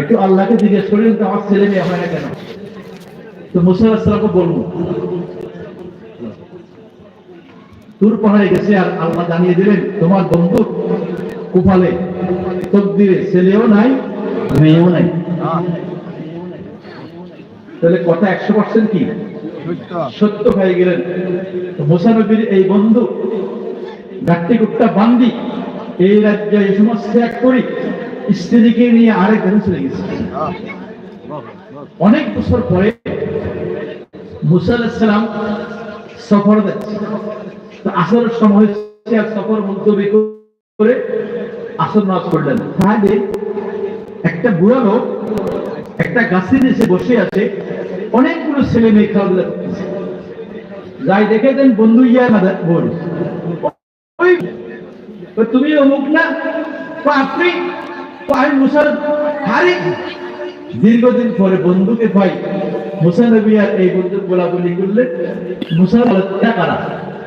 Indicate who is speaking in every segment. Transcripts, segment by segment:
Speaker 1: একটু আল্লাহকে জিজ্ঞেস করি কিন্তু আমার ছেলে মেয়ে হয় না কেন? তো মুসা বলব, তুর পাহাড়ে গেছে আর আল্লাহ জানিয়ে দিলেন তোমার বন্ধু কুফালে তকদিরে ছেলেও নাই, মেয়েও নাই। তাহলে কথা একশো পার্সেন্ট কি? সত্য হয়ে গেলেন। তো মুসা নবীর এই বন্ধু গাট্টি গুপ্তা বান্দি এই রাজ্যে এই সমস্ত ত্যাগ করি। স্ত্রীকে নিয়ে আরেক দেশে চলে গেছে। অনেক বছর পরে মুসা সফর যাচ্ছে তো আসরের সময় সফর মুলতবি করে আসর নাচ করলেন তাহলে একটা বুড়া লোক, একটা গাছের নিচে বসে আছে, অনেকগুলো ছেলে মেয়ে করতেছে। যাই দেখে দেন বন্ধু ইয়া বল। তুমি অমুক না? আপনি দীর্ঘদিন পরে বন্ধুকে ভাই মুসা নবী আর এই বন্ধু বলাবলি করলে মুসা বলে কারা?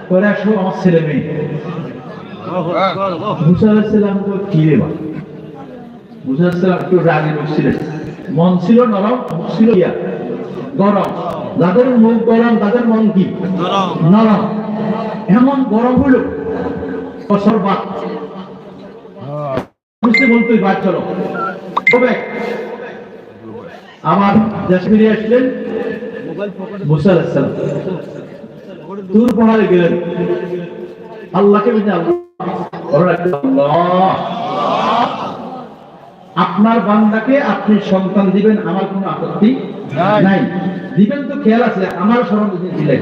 Speaker 1: করে আসো আমার ছেলে মেয়ে। মুসা আলাইসাল্লাম তো কি রে বা মুসা একটু রাগে বসছিলেন। মন ছিল নরম মুখ ছিল ইয়া। গরম। যাদের মুখ গরম তাদের মন কি? নরম। এমন গরম হলো বছর বাদ তবে আমার দেশ ফিরে আসলেন মুসা দূর পাহাড়ে গেলেন। আল্লাহকে আল্লাহ। আপনার বান্দাকে আপনি সন্তান দিবেন আমার কোনো আপত্তি
Speaker 2: নাই।
Speaker 1: দিবেন তো খেয়াল আছে আমার স্মরণ দিলে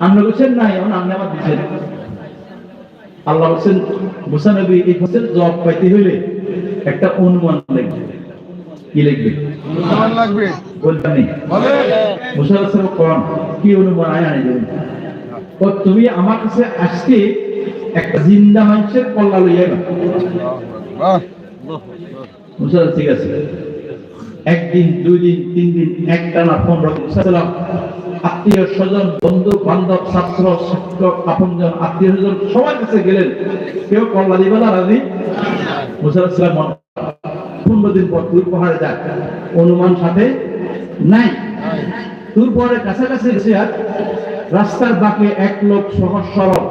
Speaker 1: আপনি বলছেন নাই এখন আপনি আমার দিচ্ছেন আল্লাহ বলছেন মুসা নবী এই ফসল জবাব পাইতে হইলে একটা অনুমান লিখবে কি লিখবে
Speaker 2: অনুমান লাগবে।
Speaker 1: বলবেন মুসা আলাইহিস কোরআন কি অনুমান আয় আনি ও তুমি আমার কাছে আজকে একটা জিন্দা মানুষের কল্লা লইয়া
Speaker 2: বাহ
Speaker 1: মুসা ঠিক আছে। একদিন দুই দিন তিন দিন একটা না পনেরো মুসা আত্মীয় স্বজন, বন্ধু, বান্ধব, ছাত্র, শিক্ষক, আপনজন, আত্মীয় স্বজন সবার কাছে গেলেন। কেউ কল্লা দিবে না, রাজি? মুসা পনেরো দিন পর তুর পাহাড়ে যাক অনুমান সাথে নাই। তুর পাহাড়ের কাছাকাছি এসে আর রাস্তার বাঁকে এক লোক সহজ সরল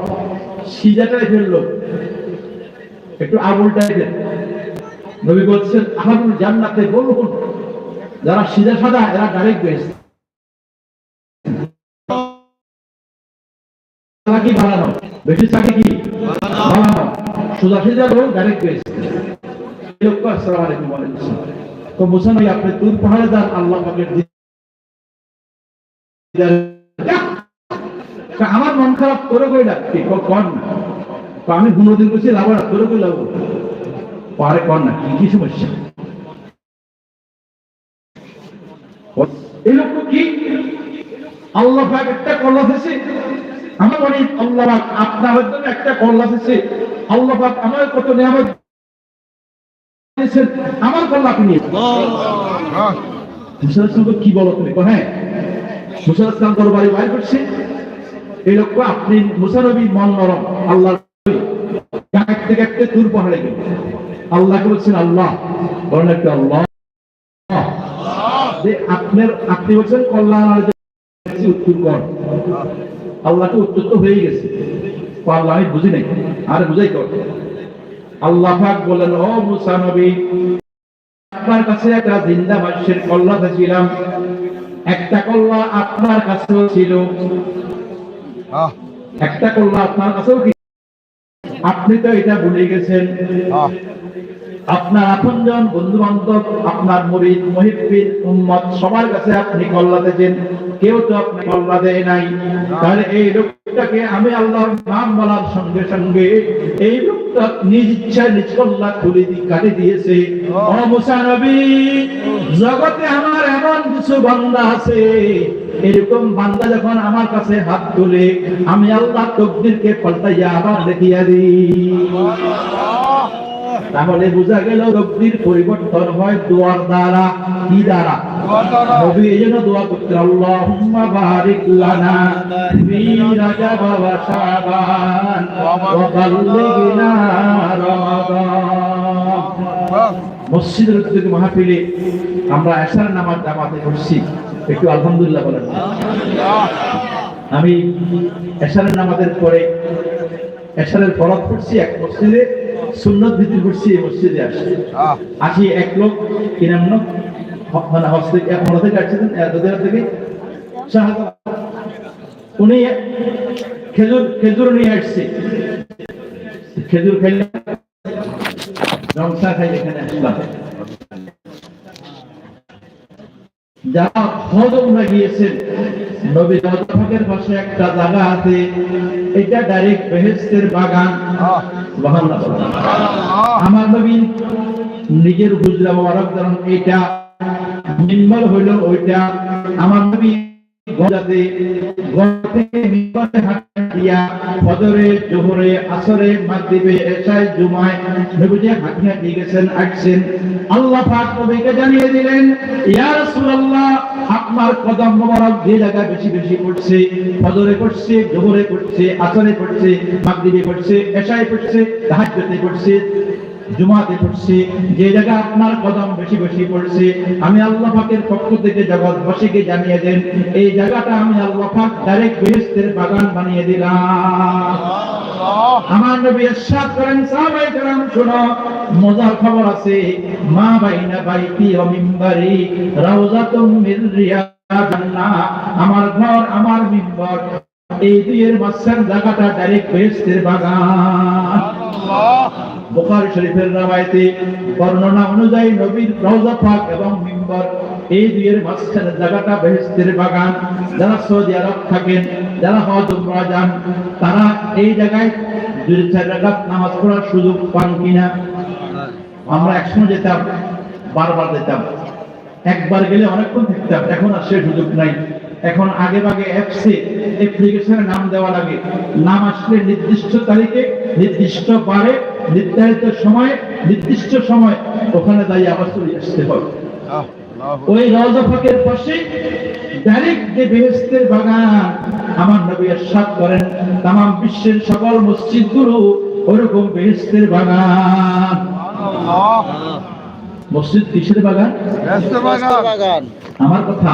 Speaker 1: সিজাটাই লোক একটু আবুল টাইপের। নবী বলছেন, আহাবুল জান্নাতে বলুন যারা সিজা সাদা এরা ডাইরেক্ট গেছে কি বানানো। বেশি চাকরি কি? বানানো। সোজা সিধা লোক ডাইরেক্ট ওয়া তো নবী, আপনি দূর পাহাড়ে যান, আল্লাহ আমার মন খারাপ করে কই ডাকছি ক- কর না। আমি কোনোদিন করছি লাভ না করে কই লাভ? পারে কর না, কি কি সমস্যা? এই লোক কি? আল্লাহ একটা কল্লা দিয়েছে আমার বলি, আল্লাহ আপনার জন্য একটা কল্লা দিয়েছে আল্লাহ আমার কত নিয়ামত আমার কল্লা আপনি কি বলো তুমি? হ্যাঁ। মুসা ইসলাম দরবারে বাইর করছে? এই লোক আপনি মুসা নবী মন নরম, আল্লাহ কাটতে কাটতে দূর পাহাড়ে গেল। আল্লাহকে বলছেন, আল্লাহ। বলেন একটা, আল্লাহ। যে আপনার আপনি বলছেন কল্যাণ উত্তর কর। আল্লাহকে উত্তর হয়ে গেছে। আল্লাহ আমি বুঝি নাই। আর বুঝাই কর আল্লাহ পাক বলেন ও মুসা নবী আপনার কাছে একটা জিন্দা মানুষের কল্লা ছিলাম একটা কল্লা আপনার কাছেও ছিল। একটা কল্লা আপনার কাছেও কি আপনি তো এটা ভুলে গেছেন। আপনার আপনজন বন্ধু বান্ধব আপনার মরিদ মহিবিন উম্মত, সবার কাছে আপনি কল্লা দিয়েছেন কেউ তো আপনি কল্লা দেয় নাই। তাহলে এই লোকটাকে আমি আল্লাহর নাম বলার সঙ্গে সঙ্গে এই লোকটা নিজ ইচ্ছায় নিজ কল্লা খুলে দিয়ে কাটে দিয়েছে। জগতে আমার এমন কিছু বান্দা আছে। এরকম বান্দা যখন আমার কাছে হাত তুলে, আমি আল্লাহ তকদিরকে পাল্টাইয়া আবার দেখিয়া দিই। তাহলে বোঝা গেল রব্বির পরিবর্তন হয় দোয়ার দ্বারা। কি দ্বারা। নবী এই জন্য দোয়া করতে আল্লাহুম্মা বারিক লানা ফি শাবান ওয়া বাল্লিগনা রমাদান মসজিদের মাহফিলে আমরা এশার নামাজ জামাতে করছি একটু আলহামদুলিল্লাহ বলেন। আমি এশারের নামাজের পরে এশারের ফরত করছি এক মসজিদে। সুন্নত ভিত্তি করছি এই মসজিদে আসছি আসি এক লোক কি নাম লোক মানে হস্তে এক মনে দুদিন থেকে। উনি খেজুর খেজুর নিয়ে আসছে। খেজুর খাইলে রংসা খাইলে এখানে আসলাম। যারা হজ গিয়েছেন নবী পাশে একটা জায়গা আছে এটা ডাইরেক্ট বেহেস্তের বাগান। আমার নবী নিজের হুজরা মোবারক এটা নির্মল হইল ওইটা আমার নবী হাত দিয়া ফজরে, জোহরে, আসরে, মাগরিবে, এশায়, জুমায় নবীজি হাতিয়া দিয়ে গেছেন, আসছেন। আল্লাহ পাক নবীকে জানিয়ে দিলেন, ইয়া রাসূলুল্লাহ আপনার কদম মোবারক যে বেশি বেশি পড়ছে, ফজরে পড়ছে, জোহরে পড়ছে, আসরে পড়ছে, মাগরিবে পড়ছে, এশায় পড়ছে, তাহাজ্জুদে পড়ছে জুমাতে পড়ছে, যে জায়গা আপনার কদম বেশি বেশি পড়ছে, আমি আল্লাহ পাকের পক্ষ থেকে জগৎবাসীকে জানিয়ে দেন, এই জায়গাটা আমি আল্লাহ পাক ডাইরেক্ট বেহেশতের বাগান বানিয়ে দিলাম। আমার নবী ইরশাদ করেন সাহাবায়ে কেরাম শুনো, মজার খবর আছে, মা বাইনা বাইতি ও মিম্বারি রাউজাতুম মির রিয়াদান্নাহ আমার ঘর, আমার মিম্বর, এই দুইয়ের মাঝখান জায়গাটা ডাইরেক্ট বেহেশতের বাগান। বুখারী শরীফের রাওয়ায়াতে বর্ণনা অনুযায়ী নবীর রওজা পাক এবং মিম্বর, এই দুইয়ের মাঝখানে জায়গাটা বেহেশতের বাগান। যারা সৌদি আরব থাকেন, যারা হজ উমরা যান, তারা এই জায়গায় দুই, চার নামাজ পড়ার সুযোগ পান কিনা? আমরা একসময় যেতাম, বারবার যেতাম। একবার গেলে অনেকক্ষণ থাকতাম, এখন আর সে সুযোগ নাই। এখন আগে ভাগে অ্যাপসে অ্যাপ্লিকেশনে নাম দেওয়া লাগে নাম আসলে নির্দিষ্ট তারিখে নির্দিষ্ট বারে নির্ধারিত সময় নির্দিষ্ট সময় ওখানে দাঁড়িয়ে আবার চলে আসতে হবে। ওই রওজা পাশে ডাইরেক্ট যে বেহেশতের বাগান আমার নবী ইরশাদ করেন তাম বিশ্বের সকল মসজিদগুলো ওরকম বেহেশতের বাগান। মসজিদ কিসের বাগান? আমার কথা।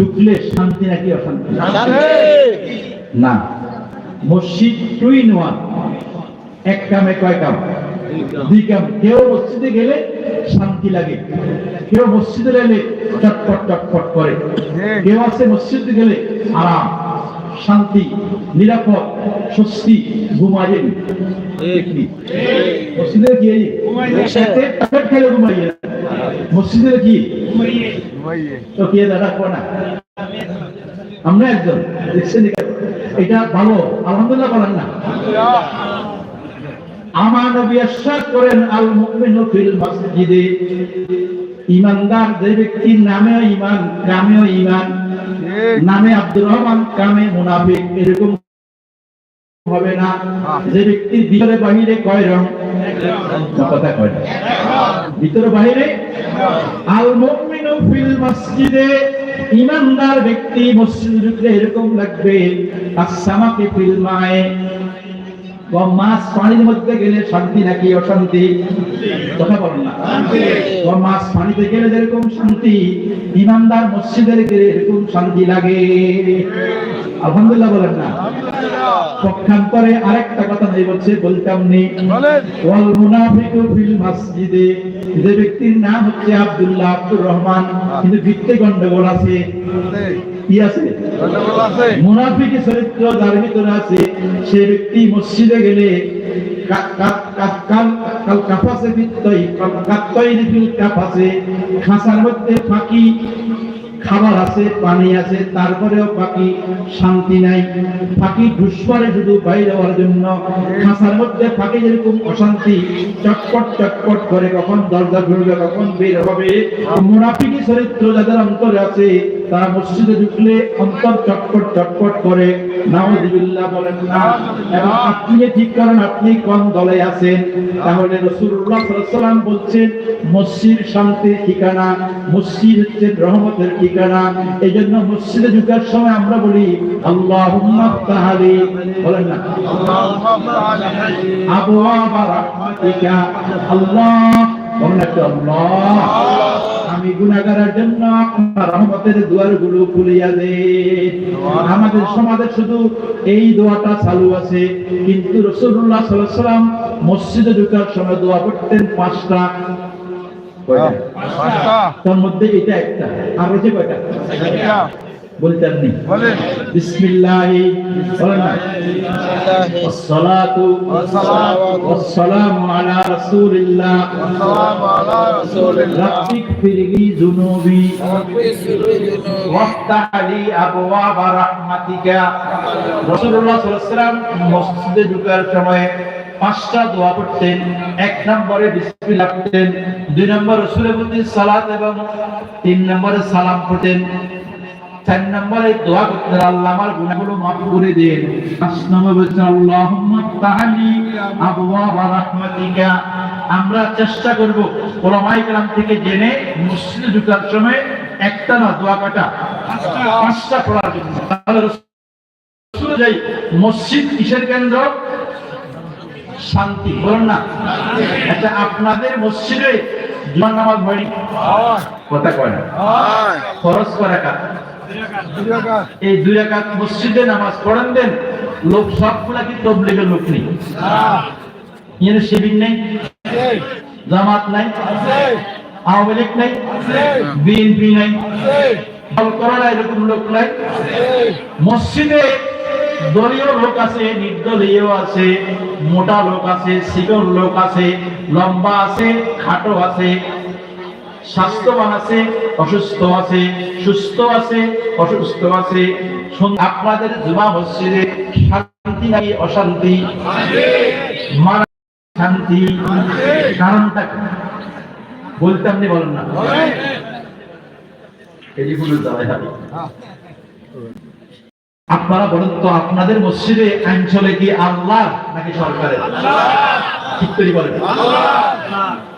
Speaker 1: ঢুকলে শান্তি নাকি অশান্তি? না। মসজিদ টু ইন ওয়ান এক কামে কয় কাম দুই কাম কেউ মসজিদে গেলে শান্তি লাগে। কেউ মসজিদে গেলে চটপট চটপট করে। কেউ আছে মসজিদে গেলে আরাম শান্তি নিরাপদ স্বস্তি ঘুমাইয়ে ট্যাবলেট খেলে ঘুমাইয়ে মসজিদের কি আমরা একজন দেখছেন এটা? ভালো আলহামদুলিল্লাহ বলেন না। আমার নবী করেন আল মুমিনু ফিল মসজিদে। ইমানদার যে ব্যক্তির নামেও ইমান কামেও
Speaker 2: ইমান
Speaker 1: নামে আব্দুর রহমান কামে মুনাফিক এরকম হবে না। যে ব্যক্তি ভিতরে বাহিরে কয় রং? কথা কয় না। ভিতরে বাহিরে? আল মুমিনু ফিল মসজিদে ইমানদার ব্যক্তি মসজিদে এরকম লাগবে আসামাকে ফিল মায়ে। মাছ পানির মধ্যে গেলে শান্তি নাকি অশান্তি? কথা বলেন না। ও মাছ পানিতে গেলে যেরকম শান্তি ইমানদার মসজিদের গেলে এরকম শান্তি লাগে। আলহামদুলিল্লাহ বলেন না। পক্ষান্তরে আরেকটা কথা নেই বলছে বলতাম নেই ওয়াল মুনাফিকু ফিল মসজিদে। যে ব্যক্তির নাম হচ্ছে আব্দুল্লাহ আব্দুর রহমান কিন্তু ভিত্তে গন্ডগোল আছে। কি আছে। মুনাফিক চরিত্র যার ভিতরে আছে, সে ব্যক্তি মসজিদে গেলে খাবার আছে, পানি আছে, তারপরেও পাখি শান্তি নাই। পাখি ঘুষপারে শুধু বাইরে হওয়ার জন্য। খাঁচার মধ্যে পাখি যেরকম অশান্তি, চটপট চটপট করে কখন দরজা খুলবে, কখন বের হবে। মুনাফিকি চরিত্র যাদের অন্তরে আছে তারা মসজিদে ঢুকলে অন্তর চটপট চটপট করে ঠিকানা এই জন্য মসজিদে সময় আমরা বলি বলেন না। আল্লাহ? আমি গুণাগারের জন্য আপনার রহমতের দুয়ারগুলো খুলিয়া দে আমাদের সমাজে শুধু এই দোয়াটা চালু আছে কিন্তু রসুল্লাহ সাল্লাম মসজিদে ঢুকার সময় দোয়া করতেন পাঁচটা। তার মধ্যে এটা একটা। আর হচ্ছে কয়টা? বলতে আপনি বিসমিল্লাহি মসজিদে ঢুকার সময় পাঁচটা দোয়া পড়তেন এক নম্বরে বিসমিল্লাহ পড়তেন। দুই নম্বর রাসূলের সালাদ এবং তিন নম্বরে সালাম পড়তেন। চার নম্বরে দোয়া করতেন আল্লাহ আমার গুনাহগুলো মাফ করে দিন। পাঁচ নম্বর বলছেন আল্লাহুম্মা তাহালি আবওয়াবা রাহমাতিকা। আমরা চেষ্টা করব থেকে জেনে মসজিদে ঢোকার সময় একটা না দোয়া কাটা পাঁচটা। পড়ার জন্য। তাহলে যাই মসজিদ কিসের কেন্দ্র? শান্তি বলুন না। আচ্ছা আপনাদের মসজিদে জুমার নামাজ পড়ি? কথা কয় না। খরচ করা কাজ এই দুই রাকাত মসজিদে নামাজ পড়েন দেন লোক সবগুলা কি তবলিগের লোক নেই? শিবির নেই? জামাত নাই? আওয়ামী লীগ নাই? বিএনপি নাই? দল করার এরকম লোক নাই? মসজিদে দলীয় লোক আছে নির্দলীয় আছে মোটা লোক আছে সিগর লোক আছে লম্বা আছে খাটো আছে স্বাস্থ্যবান আছে, অসুস্থ আছে, সুস্থ আছে, অসুস্থ আছে। আপনাদের জুমা মসজিদে শান্তি নাই, অশান্তি। শান্তি। কারণটা? বলতে আপনি বলেন না। আপনারা বলেন তো, আপনাদের মসজিদে আইন চলে কি আল্লাহ নাকি সরকারের? ঠিক করে বলেন।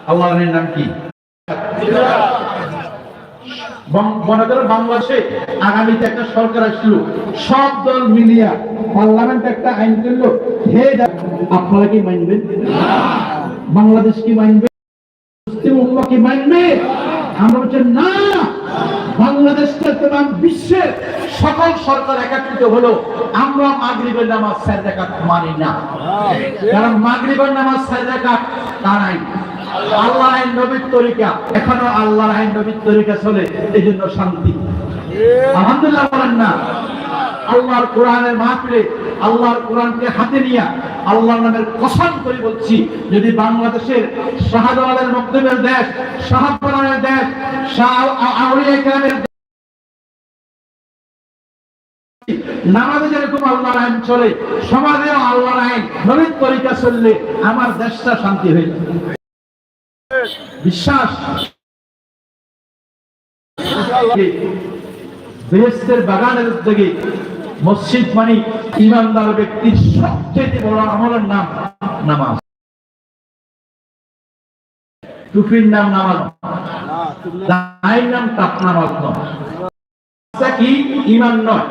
Speaker 1: আল্লাহর নাম কি? মনে করেন বাংলাদেশে আগামীতে একটা সরকার আসলো, সব দল মিলিয়া পার্লামেন্ট একটা আইন করল, হে আপনারা কি মানবেন? বাংলাদেশ কি মানবে? কি মানবে? আমরা না। বিশ্বের সকল সরকার একাত্রিত হলো, আমরা মাগরিবের নামাজ রাকাত মানি না। কারণ মাগরিবের নামাজ চার রাকাত তা নাই। আল্লাহ আইন নবীর তরিকা। এখনও আল্লাহ আইন নবীর তরিকা চলে এই জন্য শান্তি বলেন না। আল্লাহর কোরআনের মাহফিলে, আল্লাহর কোরআনকে হাতে নিয়ে আল্লাহর নামের কসম করে বলছি, যদি বাংলাদেশের শাহজালালের মক্তবের দেশ, শাহজালালের দেশ, শাহ আউলিয়া নামাজে যেরকম আল্লাহর আইন চলে, সমাজেও আল্লাহর আইন নবীর তরিকা চললে আমার দেশটা শান্তি হয়ে বিশ্বাস। বেহেস্তের বাগানের থেকে মসজিদ মানে ইমানদার ব্যক্তির সবচেয়ে বড় আমলের নাম নামাজ। টুপির নাম নামাজ। নাম তাপ নামাজ নয় কি? ইমান নয়।